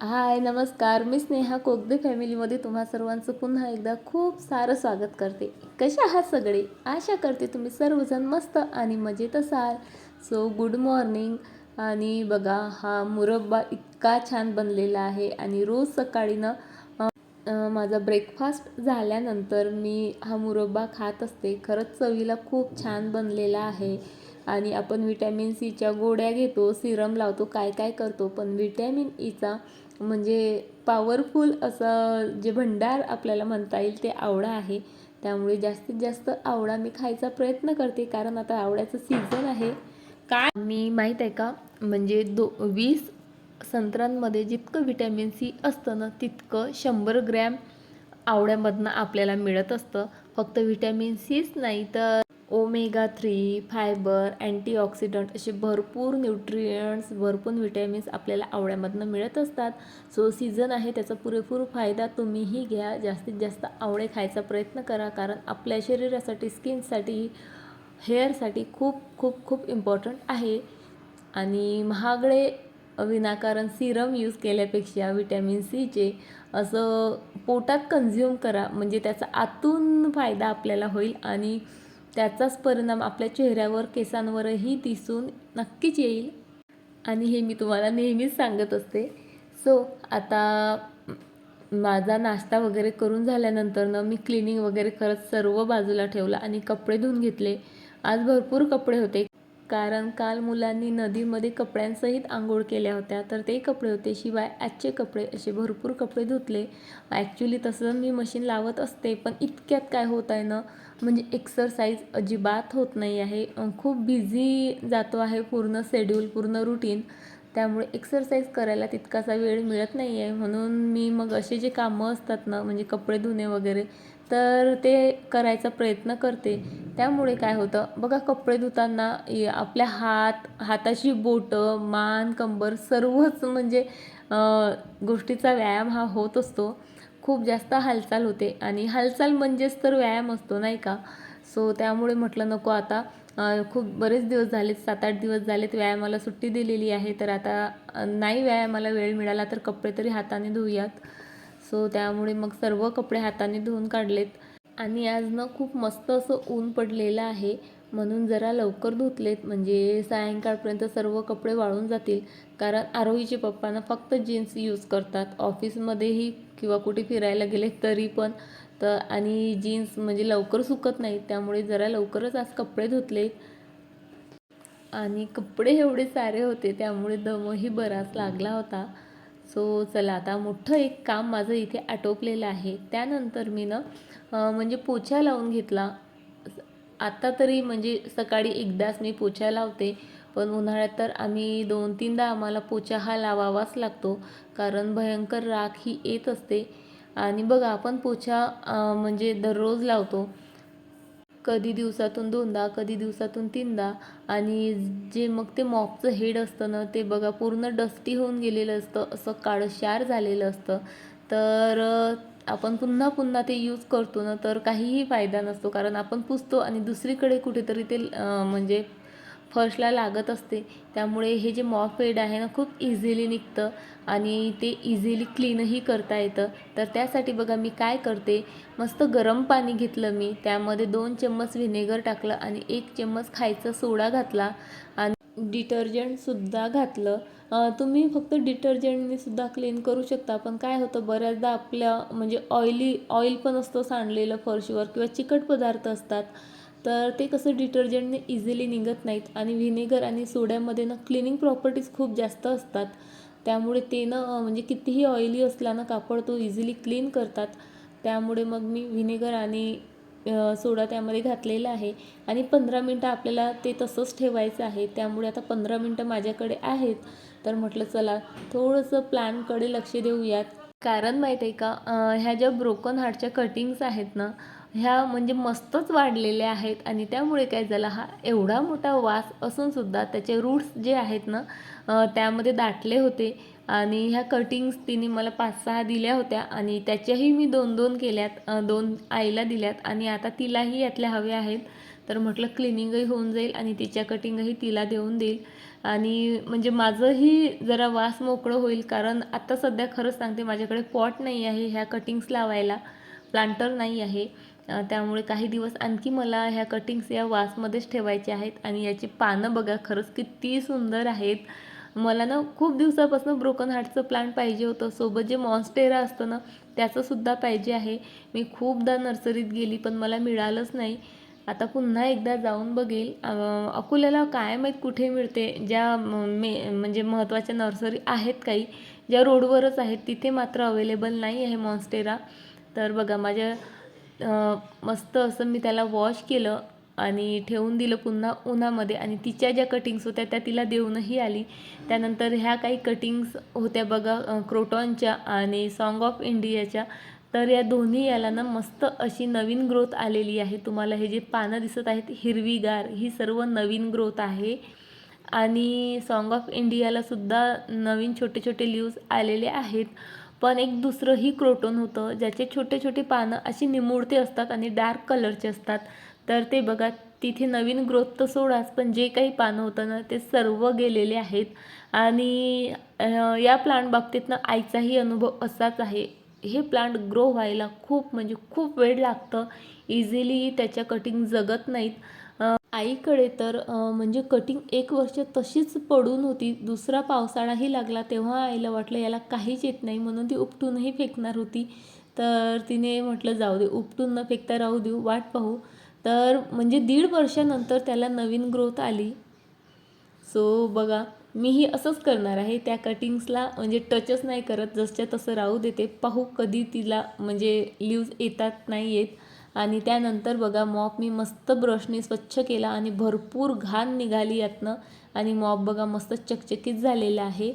हाय नमस्कार. मी स्नेहा कोगदे फॅमिलीमध्ये तुम्हा सर्वांचं पुन्हा एकदा खूप सारं स्वागत करते. कसे आहात सगळे? आशा करते तुम्ही सर्वजण मस्त आणि मजेत असाल. सो गुड मॉर्निंग आणि बघा हा मुरब्बा इतका छान बनलेला आहे आणि रोज सकाळी ना माझा ब्रेकफास्ट झाल्यानंतर मी हा मुरब्बा खात असते. खरंच चवीला खूप छान बनलेला आहे. आणि आपण व्हिटॅमिन सीच्या गोळ्या घेतो सिरम लावतो काय काय करतो पण व्हिटॅमिन ईचा e म्हणजे पॉवरफुल असं जे भंडार आपल्याला म्हणता येईल ते आवळा आहे. त्यामुळे जास्तीत जास्त आवळा मी खायचा प्रयत्न करते कारण आता आवळ्याचं सीझन आहे. काय मी माहीत आहे का? म्हणजे दो वीस संत्र्यांमध्ये जितकं विटॅमिन सी असतं ना तितकं शंभर ग्रॅम आवळ्यामधनं आपल्याला मिळत असतं. फक्त विटॅमिन सीच नाही तर ओमेगा थ्री फायबर अँटीऑक्सिडंट असे भरपूर न्यूट्रियंट्स भरपूर विटॅमिन्स आपल्याला आवळ्यामधनं मिळत असतात. सो सीझन आहे त्याचा पुरेपूर फायदा तुम्हीही घ्या. जास्तीत जास्त आवळे खायचा प्रयत्न करा कारण आपल्या शरीरासाठी स्किनसाठी हेअरसाठी खूप खूप खूप इम्पॉर्टंट आहे. आणि महागडे विनाकारण सिरम यूज केल्यापेक्षा विटॅमिन सीचे असं पोटात कन्झ्युम करा. म्हणजे त्याचा आतून फायदा आपल्याला होईल आणि त्याचाच परिणाम आपल्या चेहऱ्यावर केसांवरही दिसून नक्कीच येईल. आणि हे मी तुम्हाला नेहमीच सांगत असते. सो आता माझा नाश्ता वगैरे करून झाल्यानंतर ना मी क्लिनिंग वगैरे करत सर्व बाजूला ठेवलं आणि कपडे धुवून घेतले. आज भरपूर कपडे होते. कारण काल मुलांनी नदीमध्ये कपड्यांसहित आंघोळ केल्या होत्या. तर ते कपडे होते. शिवाय आजचे कपडे असे भरपूर कपडे धुतले. ॲक्च्युली तसं मी मशीन लावत असते पण इतक्यात काय होत आहे ना म्हणजे एक्सरसाइज अजिबात होत नाही आहे. खूप बिझी जातो आहे पूर्ण शेड्यूल पूर्ण रुटीन त्यामुळे एक्सरसाइज करायला तितकासा वेळ मिळत नाही आहे म्हणून मी मग असे जे कामं असतात ना म्हणजे कपडे धुणे वगैरे तर ते करायचा प्रयत्न करते. त्यामुळे काय होतं बघा कपडे धुताना आपल्या हात हाताची बोटं मान कंबर सर्वच म्हणजे गोष्टीचा व्यायाम हा होत असतो. खूप जास्त हालचाल होते. आणि हालचाल म्हणजेच तर व्यायाम असतो नाही का? सो त्यामुळे म्हटलं नको आता. खूप बरेच दिवस झालेत सात आठ दिवस झालेत व्यायामाला सुट्टी दिलेली आहे तर आता नाही व्यायामाला वेळ मिळाला तर कपडे तरी हाताने धुऊयात. सो त्यामुळे मग सर्व कपडे हाताने धुवून काढलेत. आणि आज ना खूप मस्त असं ऊन पडलेलं आहे म्हणून जरा लवकर धुतलेत. म्हणजे सायंकाळपर्यंत सर्व कपडे वाळून जातील कारण आरोहीचे पप्पांना फक्त जीन्स यूज करतात. ऑफिसमध्येही किंवा कुठे फिरायला गेले तरी पण तर आणि जीन्स म्हणजे लवकर सुकत नाही त्यामुळे जरा लवकरच आज कपडे धुतले. आणि कपडे एवढे सारे होते त्यामुळे दमही बराच लागला होता. सो चला आता मोठं एक काम माझं इथे आटोपलेलं आहे. त्यानंतर मी ना म्हणजे पोछा लावून घेतला. आता तरी म्हणजे सकाळी एकदाच मी पोछा लावते पण उन्हाळ्यात तर आम्ही दोन तीनदा आम्हाला पोछा हा लावावाच लागतो. कारण भयंकर राख ही येत असते. आणि बघा आपण पोछा म्हणजे दररोज लावतो. कधी दिवसातून दोनदा कधी दिवसातून तीनदा. आणि जे मग ते मॉपचं हेड असतं ना ते बघा पूर्ण डस्टी होऊन गेलेलं असतं. असं काळशार झालेलं असतं. तर आपण पुन्हा पुन्हा ते यूज करतो ना तर काहीही फायदा नसतो. कारण आपण पुसतो आणि दुसरीकडे कुठेतरी ते म्हणजे फर्शला लागत असते. त्यामुळे हे जे मॉप हेड आहे ना खूप इझिली निघतं आणि ते इझिली क्लीनही करता येतं. तर त्यासाठी बघा मी काय करते? मस्त गरम पाणी घेतलं मी. त्यामध्ये दोन चम्मच व्हिनेगर टाकलं आणि एक चम्मच खायचा सोडा घातला आणि डिटर्जंटसुद्धा घातलं. तुम्ही फक्त डिटर्जंटने सुद्धा क्लीन करू शकता पण काय होतं बऱ्याचदा आपल्या म्हणजे ऑइली ऑइल पण असतं सांडलेलं फरशीवर किंवा चिकट पदार्थ असतात. तर ते कसं डिटर्जंटने इझिली निघत नाहीत आणि व्हिनेगर आणि सोड्यामध्ये ना क्लिनिंग प्रॉपर्टीज खूप जास्त असतात. त्यामुळे ते ना म्हणजे कितीही ऑइली असला ना कापड तो इझिली क्लीन करतात. त्यामुळे मग मी व्हिनेगर आणि सोडा त्यामध्ये घातलेला आहे. आणि पंधरा मिनटं आपल्याला ते तसंच ठेवायचं आहे. त्यामुळे आता पंधरा मिनटं माझ्याकडे आहेत. तर म्हटलं चला थोडंसं प्लॅनकडे लक्ष देऊयात. कारण माहीत आहे का ह्या ज्या ब्रोकन हार्टच्या कटिंग्स आहेत ना ह्या म्हणजे मस्तच वाढलेल्या आहेत आणि त्यामुळे काय झालं हा एवढा मोठा वास असूनसुद्धा त्याचे रूट्स जे आहेत ना त्यामध्ये दाटले होते. आणि ह्या कटिंग्स तिने मला पाच सहा दिल्या होत्या आणि त्याच्याही मी दोन दोन केल्यात दोन आईला दिल्यात आणि आता तिलाही यातल्या हव्या आहेत. तर म्हटलं क्लिनिंगही होऊन जाईल आणि तिच्या कटिंगही तिला देऊन देईल. आणि म्हणजे माझंही जरा वास मोकळं होईल कारण आता सध्या खरंच सांगते माझ्याकडे पॉट नाही आहे ह्या कटिंग्स लावायला. प्लांटर नाही आहे. त्यामुळे काही दिवस आणखी मला ह्या कटिंग्स या वासमध्येच ठेवायच्या आहेत आणि याची पानं बघा खरंच किती सुंदर आहेत. मला ना खूप दिवसापासून ब्रोकन हार्टचं प्लांट पाहिजे होतं. सोबत जे मॉन्स्टेरा असतं ना त्याचंसुद्धा पाहिजे आहे. मी खूपदा नर्सरीत गेली पण मला मिळालंच नाही. आता पुन्हा एकदा जाऊन बघेल. अकोल्याला काय माहीत कुठे मिळते? ज्या मे म्हणजे महत्त्वाच्या नर्सरी आहेत काही ज्या रोडवरच आहेत तिथे मात्र अवेलेबल नाही आहे मॉन्स्टेरा तर बघा माझ्या मस्त असं मी त्याला वॉश केलं आणि ठेवून दिलं पुन्हा उन्हामध्ये. आणि तिच्या ज्या कटिंग्स होत्या त्या तिला देऊनही आली. त्यानंतर ह्या काही कटिंग्स होत्या बघा क्रोटॉनच्या आणि सॉन्ग ऑफ इंडियाच्या तर या दोन्ही याला ना मस्त अशी नवीन ग्रोथ आलेली आहे. तुम्हाला हे जे पानं दिसत आहेत हिरवीगार ही सर्व नवीन ग्रोथ आहे. आणि सॉन्ग ऑफ इंडियाला सुद्धा नवीन छोटे छोटे लीव्ज आलेले आहेत. पण एक दुसरंही क्रोटोन होतं ज्याचे छोटे छोटे पानं अशी निमुळते असतात आणि डार्क कलरचे असतात. तर ते बघा तिथे नवीन ग्रोथ तर सोडाच पण जे काही पानं होतं ना ते सर्व गेलेले आहेत. आणि या प्लांट बाबतीत ना आईचाही अनुभव असाच आहे. हे प्लांट ग्रो व्हायला खूप म्हणजे खूप वेळ लागतं. इझिली त्याच्या कटिंग जगत नाहीत. आईकडे तर म्हणजे कटिंग एक वर्ष तशीच पडून होती. दुसरा पावसाळाही लागला तेव्हा आईला वाटलं याला काहीच येत नाही म्हणून ती उपटूनही फेकणार होती. तर तिने म्हटलं जाऊ दे उपटून न फेकता राहू देऊ वाट पाहू. तर म्हणजे दीड वर्षानंतर त्याला नवीन ग्रोथ आली. सो बघा मीही असंच करणार आहे. त्या कटिंग्सला म्हणजे टचच नाही करत जसच्या तसं राहू देते. पाहू कधी तिला म्हणजे लीव्ज येतात नाही येत. आणि त्यानंतर बघा मॉप मी मस्त ब्रशने स्वच्छ केला आणि भरपूर घाण निघाली यातनं. आणि मॉप बघा मस्त चकचकीत झालेला आहे.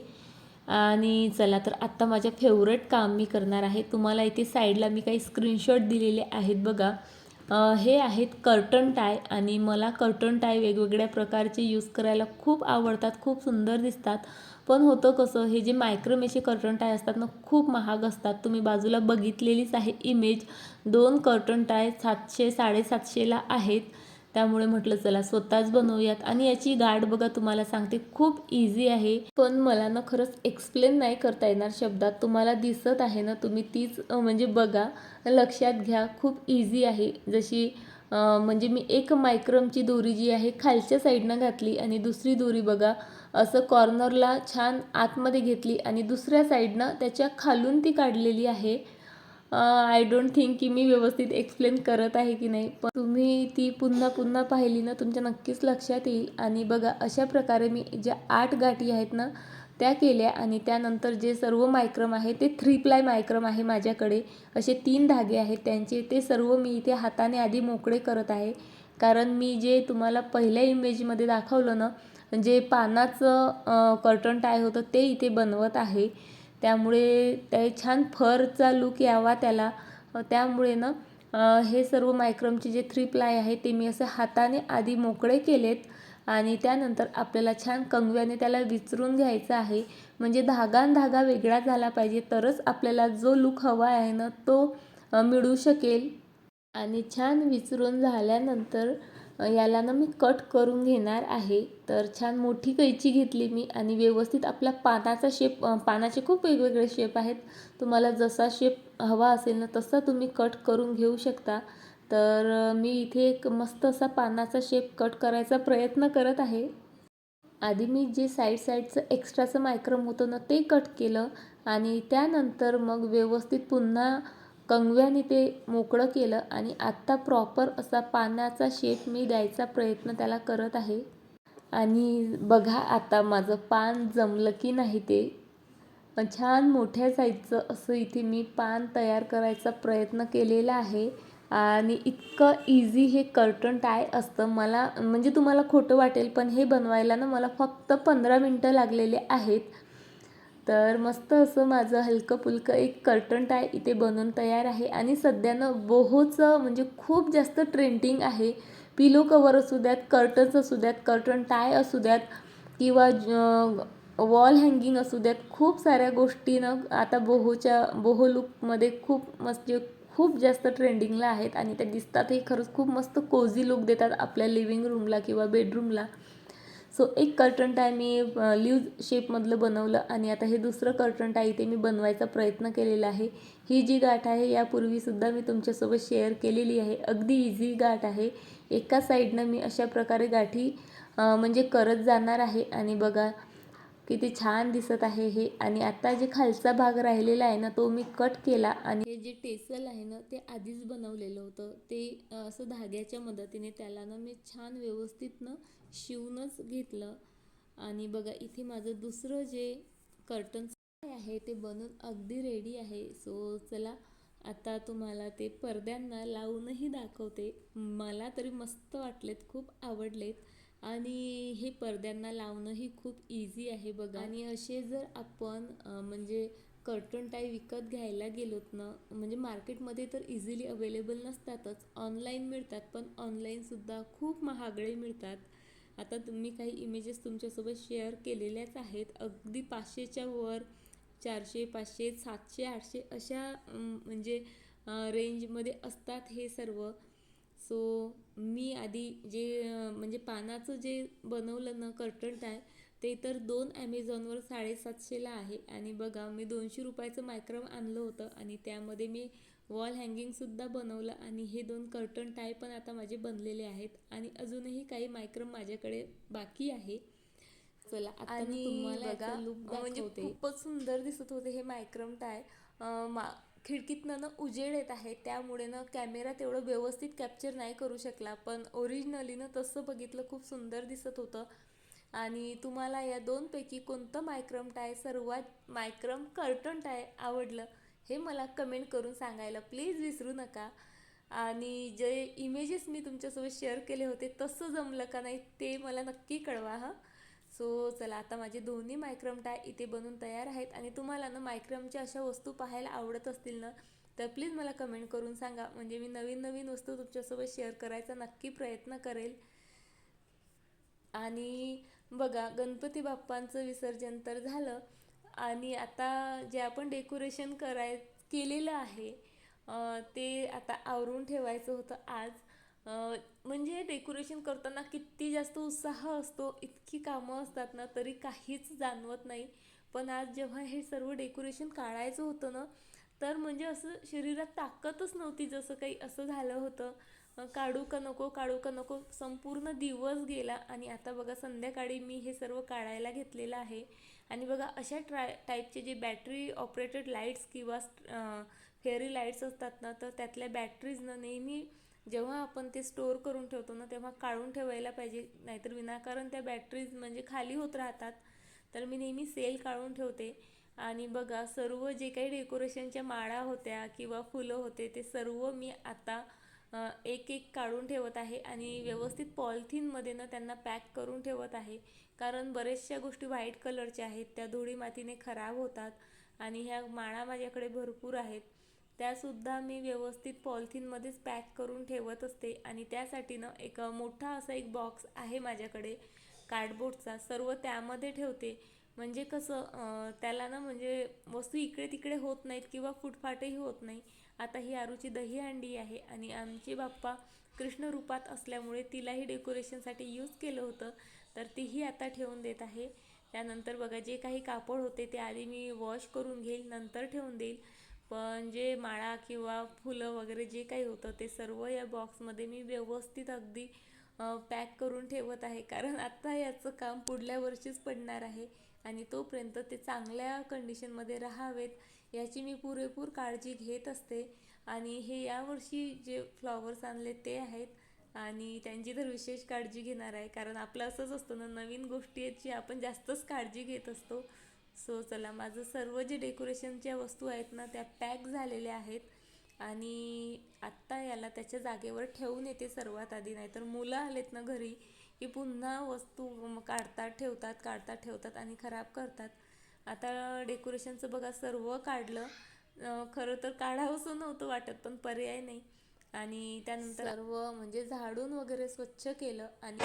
आणि चला तर आत्ता माझ्या फेवरेट काम मी करणार आहे. तुम्हाला इथे साईडला मी काही स्क्रीनशॉट दिलेले आहेत बघा. हे आहेत कर्टन टाय आणि मला कर्टन टाय वेगवेगळ्या प्रकारचे यूज करायला खूप आवडतात खूप सुंदर दिसतात. पण होतं कसं? हे जे मायक्रोमेचे कर्टन टाय असतात ना खूप महाग असतात. तुम्ही बाजूला बघितलेलीच आहे इमेज दोन कर्टन टाय सातशे साडेसातशेला आहेत. त्यामुळे म्हटलं चला स्वतःच बनवूयात. आणि याची गाठ बघा तुम्हाला सांगते खूप इझी आहे. पण मला ना खरंच एक्सप्लेन नाही करता येणार शब्दात. तुम्हाला दिसत आहे ना तुम्ही तीच म्हणजे बघा. लक्षात घ्या खूप इझी आहे. जशी म्हणजे मी एक मायक्रमची दोरी जी आहे खालच्या साईडनं घातली आणि दुसरी दोरी बघा. असं कॉर्नरला छान आतमध्ये घेतली आणि दुसऱ्या साईडनं त्याच्या खालून ती काढलेली आहे. आय डोंट थिंक की मी व्यवस्थित एक्सप्लेन करत आहे की नाही पण तुम्ही ती पुन्हा पुन्हा पाहिली ना तुमच्या नक्कीच लक्षात येईल. आणि बघा अशा प्रकारे मी ज्या आठ गाठी आहेत ना त्या केल्या आणि त्यानंतर जे सर्व मायक्रम आहे ते थ्री प्लाय मायक्रम आहे माझ्याकडे. असे तीन धागे आहेत त्यांचे ते सर्व मी इथे हाताने आधी मोकळे करत आहे. कारण मी जे तुम्हाला पहिल्या इमेजमध्ये दाखवलं ना जे पानाचं कर्टन टाय होतं ते इथे बनवत आहे. त्यामुळे ते छान फरचा लुक यावा त्याला. त्यामुळे ना हे सर्व मायक्रमचे जे थ्री प्लाय आहे ते मी असे हाताने आधी मोकळे केलेत आणि त्यानंतर आपल्याला छान कंगव्याने त्याला विचरून घ्यायचं आहे. म्हणजे धागा धागा वेगळा झाला पाहिजे तरच आपल्याला जो लुक हवा आहे ना तो मिळू शकेल. आणि छान विचरून झाल्यानंतर याला ना मी कट करून घेणार आहे. तर छान मोठी कैची घेतली मी आणि व्यवस्थित आपल्या पानाचा शेप पानाचे खूप वेगवेगळे शेप आहेत. तुम्हाला जसा शेप हवा असेल ना तसा तुम्ही कट करून घेऊ शकता. तर मी इथे एक मस्त असा पानाचा शेप कट करायचा प्रयत्न करत आहे. आधी मी जे साईड साईडचं एक्स्ट्राचं मायक्रम होतं ना ते कट केलं आणि त्यानंतर मग व्यवस्थित पुन्हा कंगव्याने ते मोकळं केलं आणि आत्ता प्रॉपर असा पानाचा शेप मी द्यायचा प्रयत्न त्याला करत आहे. आणि बघा आता माझं पान जमलं की नाही ते. पण छान मोठ्या साईजचं असं इथे मी पान तयार करायचा प्रयत्न केलेला आहे. आणि इतकं इझी हे कर्टन टाय असतं. मला म्हणजे तुम्हाला खोटं वाटेल पण हे बनवायला ना मला फक्त पंधरा मिनटं लागलेले आहेत. तर मस्त असं माझं हलकं फुलकं एक कर्टन टाय इथे बनवून तयार आहे. आणि सध्यानं बोहोचं म्हणजे खूप जास्त ट्रेंडिंग आहे. पिलो कवर असू द्यात कर्टन्स असू द्यात कर्टन टाय असू द्यात किंवा वॉल हँगिंग असू द्यात खूप साऱ्या गोष्टीनं आता बोहोच्या बोहो लुकमध्ये खूप मस्त खूप जास्त ट्रेंडिंगला आहेत. आणि त्या दिसतातही खरंच खूप मस्त कोझी लुक देतात आपल्या लिव्हिंग रूमला किंवा बेडरूमला सो एक कर्टन टाय मी ल्यूज शेपमधलं बनवलं आणि आता हे दुसरं कर्टन टाय इथे मी बनवायचा प्रयत्न केलेला आहे. ही जी गाठ आहे यापूर्वीसुद्धा मी तुमच्यासोबत शेअर केलेली आहे. अगदी इझी गाठ आहे. एका साईडनं मी अशा प्रकारे गाठी म्हणजे करत जाणार आहे. आणि बघा किती छान दिसत आहे हे. आणि आता जे खालचा भाग राहिलेला आहे ना तो मी कट केला आणि हे जे टेसल आहे ना ते आधीच बनवलेलं होतं. ते असं धाग्याच्या मदतीने त्याला ना मी छान व्यवस्थित ना शिवूनच घेतलं. आणि बघा इथे माझं दुसरं जे कर्टन आहे ते बनून अगदी रेडी आहे. सो चला आता तुम्हाला ते पडद्यांना लावूनही दाखवते. मला तरी मस्त वाटलेत खूप आवडलेत. आणि हे पडद्यांना लावणं ही खूप इझी आहे बघा. आणि असे जर आपण म्हणजे कर्टन टाय विकत घ्यायला गेलोत ना म्हणजे मार्केटमध्ये तर इझिली अवेलेबल नसतातच ऑनलाईन मिळतात पण ऑनलाईनसुद्धा खूप महागडे मिळतात. आता तुम्ही काही इमेजेस तुमच्यासोबत शेअर केलेल्याच आहेत. अगदी पाचशेच्या वर चारशे पाचशे सातशे आठशे अशा म्हणजे रेंजमध्ये असतात हे सर्व. सो मी आधी जे म्हणजे पानाचं जे बनवलं ना कर्टन टाय ते तर दोन ॲमेझॉनवर साडेसातशेला आहे. आणि बघा मी दोनशे रुपयाचं मायक्रम आणलं होतं आणि त्यामध्ये मी वॉल हँगिंगसुद्धा बनवलं आणि हे दोन कर्टन टाय पण आता माझे बनलेले आहेत. आणि अजूनही काही मायक्रम माझ्याकडे बाकी आहे. चला आणि तुम्हाला लुक म्हणजे खूपच सुंदर दिसत होते हे मायक्रम टाय. मा खिडकीतनं ना उजेड येत आहे त्यामुळे ना कॅमेरा तेवढं व्यवस्थित कॅप्चर नाही करू शकला. पण ओरिजिनली ना तसं बघितलं खूप सुंदर दिसत होतं. आणि तुम्हाला या दोनपैकी कोणतं मायक्रम टाय सर्वात मायक्रम कर्टन टाय आवडलं हे मला कमेंट करून सांगायला प्लीज विसरू नका. आणि जे इमेजेस मी तुमच्यासोबत शेअर केले होते तसं जमलं का नाही ते मला नक्की कळवा हां. सो चला आता माझे दोन्ही मायक्रम टाय इथे बनून तयार आहेत आणि तुम्हाला ना मायक्रमच्या अशा वस्तू पाहायला आवडत असतील ना तर प्लीज मला कमेंट करून सांगा. म्हणजे मी नवीन नवीन वस्तू तुमच्यासोबत शेअर करायचा नक्की प्रयत्न करेल. आणि बघा गणपती बाप्पांचं विसर्जन तर झालं. आणि आता जे आपण डेकोरेशन कराय केलेलं आहे ते आता आवरून ठेवायचं होतं आज. म्हणजे डेकोरेशन करताना किती जास्त उत्साह असतो इतकी कामं असतात ना तरी काहीच जाणवत नाही. पण आज जेव्हा हे सर्व डेकोरेशन काढायचं होतं ना तर म्हणजे असं शरीरात ताकदच नव्हती जसं काही असं झालं होतं. काढू का नको काढू का नको संपूर्ण दिवस गेला आणि आता बघा संध्याकाळी मी हे सर्व काढायला घेतलेलं आहे. आणि बघा अशा ट्राय टाईपचे जे बॅटरी ऑपरेटेड लाईट्स किंवा फेअरी लाईट्स असतात ना तर त्यातल्या बॅटरीजनं नेहमी जेव्हा आपण ते स्टोअर करून ठेवतो ना तेव्हा काढून ठेवायला पाहिजे. नाहीतर विनाकारण त्या बॅटरीज म्हणजे खाली होत राहतात. तर मी नेहमी सेल काढून ठेवते. आणि बघा सर्व जे काही डेकोरेशनच्या माळा होत्या किंवा फुलं होते ते सर्व मी आता एक एक काढून ठेवत आहे. आणि व्यवस्थित पॉलिथिनमध्ये ना त्यांना पॅक करून ठेवत आहे. कारण बऱ्याचशा गोष्टी व्हाईट कलरच्या आहेत. त्या धुळी मातीने खराब होतात. आणि ह्या माळा माझ्याकडे भरपूर आहेत. त्यासुद्धा मी व्यवस्थित पॉलिथिनमध्येच पॅक करून ठेवत असते आणि त्यासाठी ना एक मोठा असा एक बॉक्स आहे माझ्याकडे कार्डबोर्डचा. सर्व त्यामध्ये ठेवते. म्हणजे कसं त्याला ना म्हणजे वस्तू इकडे तिकडे होत नाहीत किंवा फुटफाटही होत नाही. आता ही आरूची दही अंडी आहे आणि आमचे बाप्पा कृष्ण रूपात असल्यामुळे तिलाही डेकोरेशनसाठी यूज केलं होतं. तर तीही आता ठेवून देत आहे. त्यानंतर बघा जे काही कापड होते ते आधी मी वॉश करून घेईल नंतर ठेवून देईल. पण जे माळा किंवा फुलं वगैरे जे काही होतं ते सर्व या बॉक्समध्ये मी व्यवस्थित अगदी पॅक करून ठेवत आहे. कारण आत्ता याचं काम पुढल्या वर्षीच पडणार आहे आणि तोपर्यंत ते चांगल्या कंडिशनमध्ये राहावेत याची मी पुरेपूर काळजी घेत असते. आणि हे यावर्षी जे फ्लॉवर्स आणले ते आहेत आणि त्यांची तर विशेष काळजी घेणार आहे. कारण आपलं असंच असतं ना नवीन गोष्टीची आपण जास्तच काळजी घेत असतो. सो चला माझं सर्व जे डेकोरेशनच्या वस्तू आहेत ना त्या पॅक झालेल्या आहेत. आणि आत्ता याला त्याच्या जागेवर ठेवून येते सर्वात आधी नाहीतर मुलं आलेत ना घरी की पुन्हा वस्तू काढतात ठेवतात काढतात ठेवतात आणि खराब करतात. आता डेकोरेशनचं बघा सर्व काढलं. खरं तर काढावंसं नव्हतं वाटत पण पर्याय नाही. आणि त्यानंतर सर्व म्हणजे झाडून वगैरे स्वच्छ केलं आणि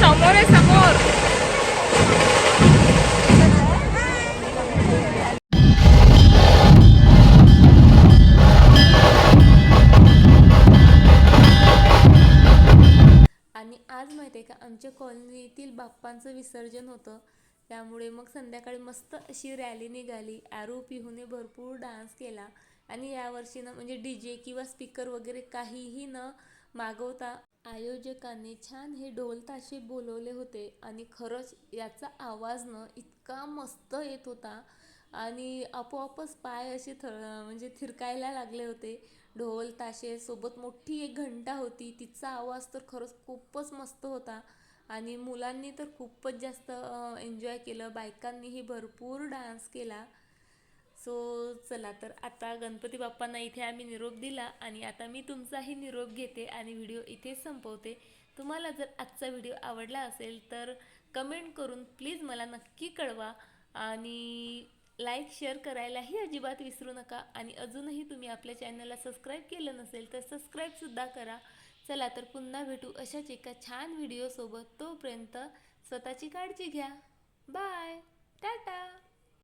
समोर कॉलनीतील बाप्पांचं विसर्जन होतं. त्यामुळे मग संध्याकाळी मस्त अशी रॅली निघाली. आरू पिहूने भरपूर डान्स केला. आणि यावर्षी ना म्हणजे डी जे किंवा स्पीकर वगैरे काहीही न मागवता आयोजकांनी छान हे ढोल ताशे बोलवले होते. आणि खरंच याचा आवाज न इतका मस्त येत होता. आणि आपोआपच पाय असे थ म्हणजे थिरकायला लागले होते. ढोल ताशे सोबत मोठी एक घंटा होती. तिचा आवाज तर खरंच खूपच मस्त होता. आणि मुलांनी तर खूपच जास्त एन्जॉय केलं. बायकांनीही भरपूर डान्स केला. सो चला तर आता गणपती बाप्पांना इथे आम्ही निरोप दिला आणि आता मी तुमचाही निरोप घेते आणि व्हिडिओ इथेच संपवते. तुम्हाला जर आजचा व्हिडिओ आवडला असेल तर कमेंट करून प्लीज मला नक्की कळवा आणि लाईक शेअर करायलाही अजिबात विसरू नका. आणि अजूनही तुम्ही आपल्या चॅनलला सबस्क्राईब केलं नसेल तर सबस्क्राईबसुद्धा करा. चला तर पुन्हा भेटू अशाच एका छान व्हिडिओसोबत तोपर्यंत स्वतःची काळजी घ्या. बाय टाटा